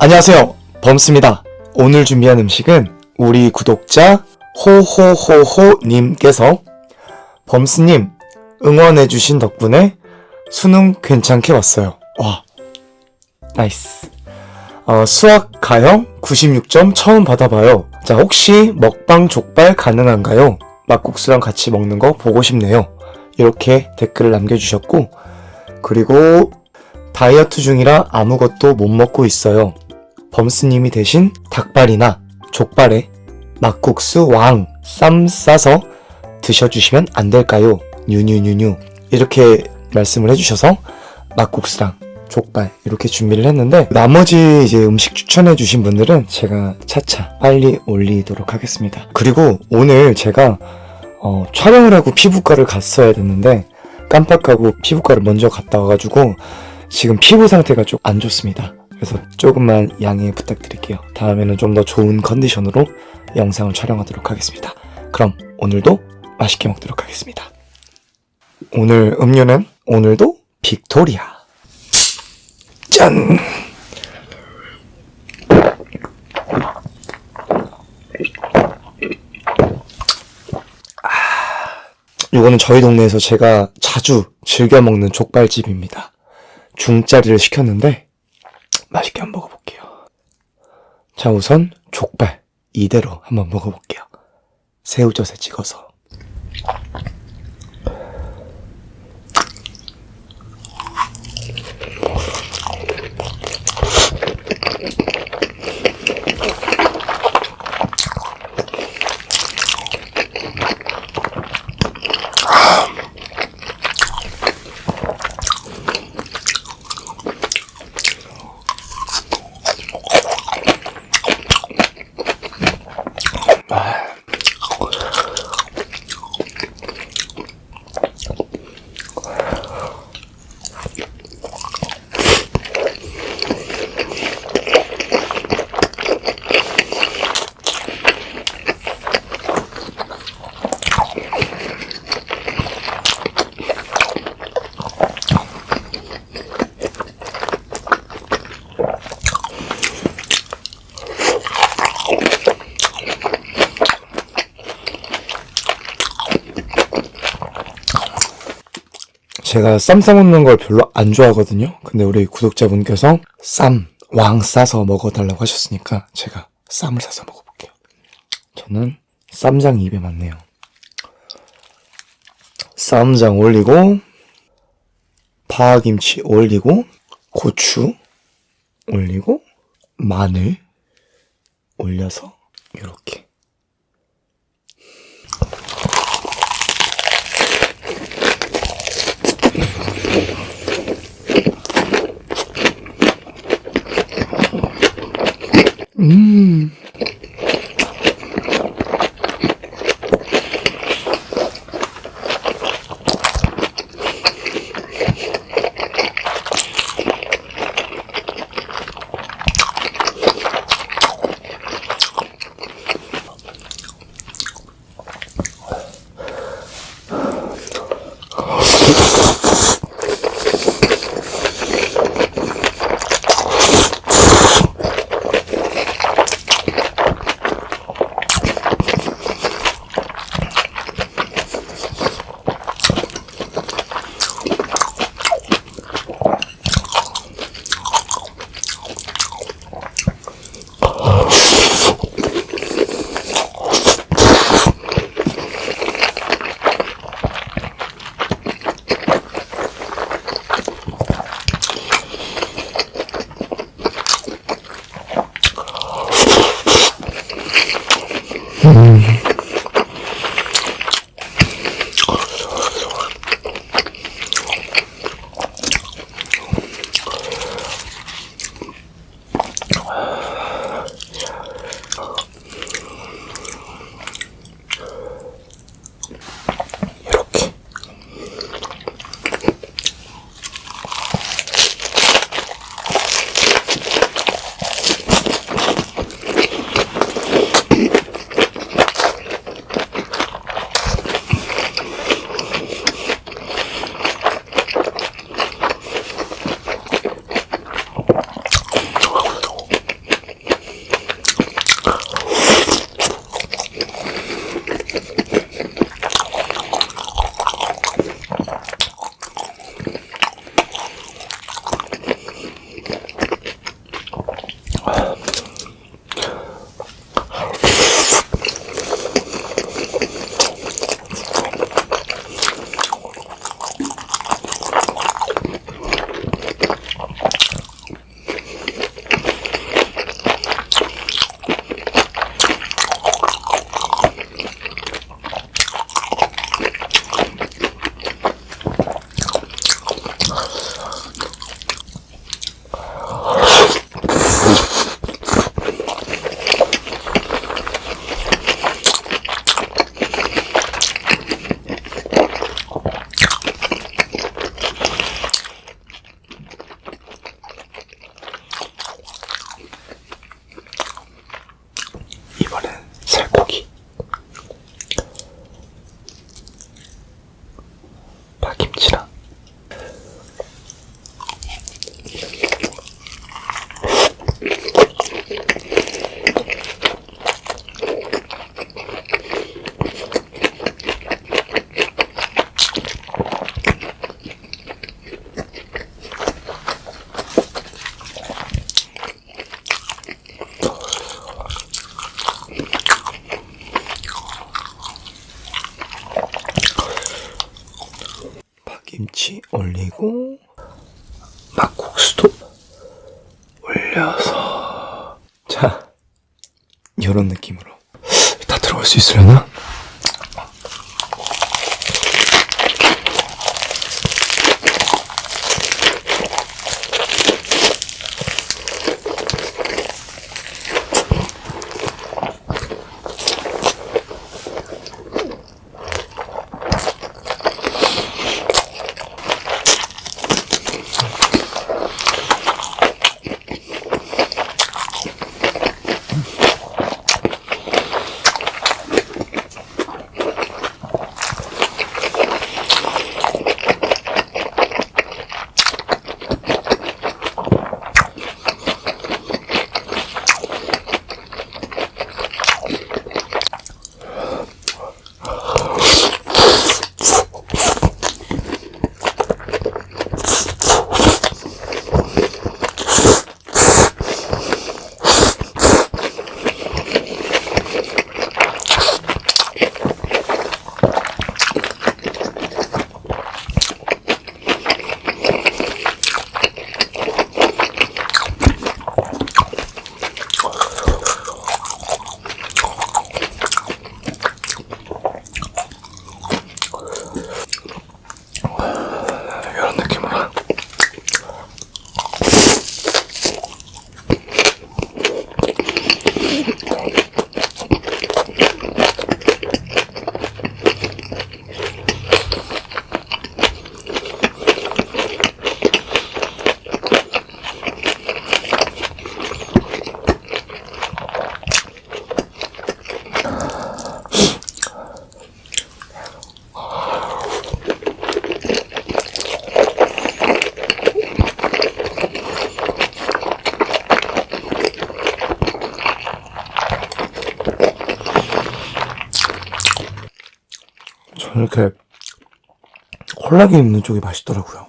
안녕하세요. 범스입니다. 오늘 준비한 음식은 우리 구독자 호호호호님께서 범스님 응원해주신 덕분에 수능 괜찮게 왔어요. 와, 나이스. 어, 수학 가형 96점 처음 받아봐요. 자, 혹시 먹방 족발 가능한가요? 막국수랑 같이 먹는 거 보고 싶네요. 이렇게 댓글을 남겨주셨고, 그리고 다이어트 중이라 아무것도 못 먹고 있어요. 범스님이 대신 닭발이나 족발에 막국수 왕 쌈 싸서 드셔주시면 안 될까요? 뉴뉴뉴뉴 이렇게 말씀을 해주셔서 막국수랑 족발 이렇게 준비를 했는데 나머지 이제 음식 추천해 주신 분들은 제가 차차 빨리 올리도록 하겠습니다. 그리고 오늘 제가 어, 촬영을 하고 피부과를 갔어야 됐는데 깜빡하고 피부과를 먼저 갔다 와가지고 지금 피부 상태가 좀 안 좋습니다. 그래서 조금만 양해 부탁드릴게요. 다음에는 좀 더 좋은 컨디션으로 영상을 촬영하도록 하겠습니다. 그럼 오늘도 맛있게 먹도록 하겠습니다. 오늘 음료는 오늘도 빅토리아. 짠! 이거는 저희 동네에서 제가 자주 즐겨 먹는 족발집입니다. 중짜리를 시켰는데 맛있게 한번 먹어볼게요. 자, 우선 족발 이대로 한번 먹어볼게요. 새우젓에 찍어서. 제가 쌈 싸먹는 걸 별로 안 좋아하거든요. 근데 우리 구독자분께서 쌈, 왕 싸서 먹어달라고 하셨으니까 제가 쌈을 싸서 먹어볼게요. 저는 쌈장 입에 맞네요. 쌈장 올리고, 파김치 올리고, 고추 올리고, 마늘 올려서 이렇게. 嗯。ちら。 음. 올리고 막국수도 올려서 자 이런 느낌으로 다 들어갈 수 있으려나? 콜라겐 있는 쪽이 맛있더라고요.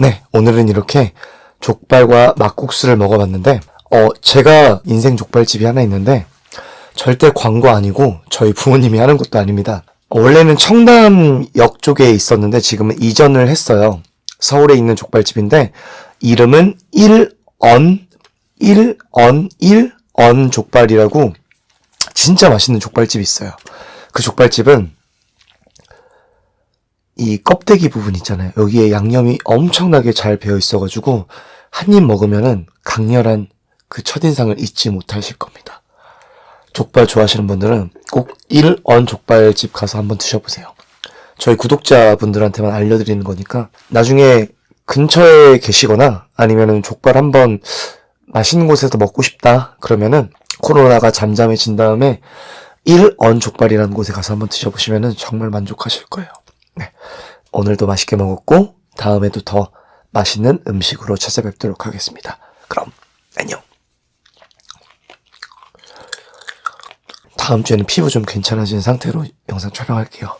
네, 오늘은 이렇게 족발과 막국수를 먹어봤는데, 어, 제가 인생 족발집이 하나 있는데, 절대 광고 아니고, 저희 부모님이 하는 것도 아닙니다. 어, 원래는 청담역 쪽에 있었는데, 지금은 이전을 했어요. 서울에 있는 족발집인데, 이름은 1언, 1언, 1언 족발이라고, 진짜 맛있는 족발집이 있어요. 그 족발집은, 이 껍데기 부분 있잖아요. 여기에 양념이 엄청나게 잘 배어 있어가지고 한 입 먹으면은 강렬한 그 첫인상을 잊지 못하실 겁니다. 족발 좋아하시는 분들은 꼭 1언 족발집 가서 한번 드셔보세요. 저희 구독자분들한테만 알려드리는 거니까 나중에 근처에 계시거나 아니면은 족발 한번 맛있는 곳에서 먹고 싶다 그러면은 코로나가 잠잠해진 다음에 일언 족발이라는 곳에 가서 한번 드셔보시면 정말 만족하실 거예요. 네. 오늘도 맛있게 먹었고 다음에도 더 맛있는 음식으로 찾아뵙도록 하겠습니다. 그럼 안녕. 다음 주에는 피부 좀 괜찮아진 상태로 영상 촬영할게요.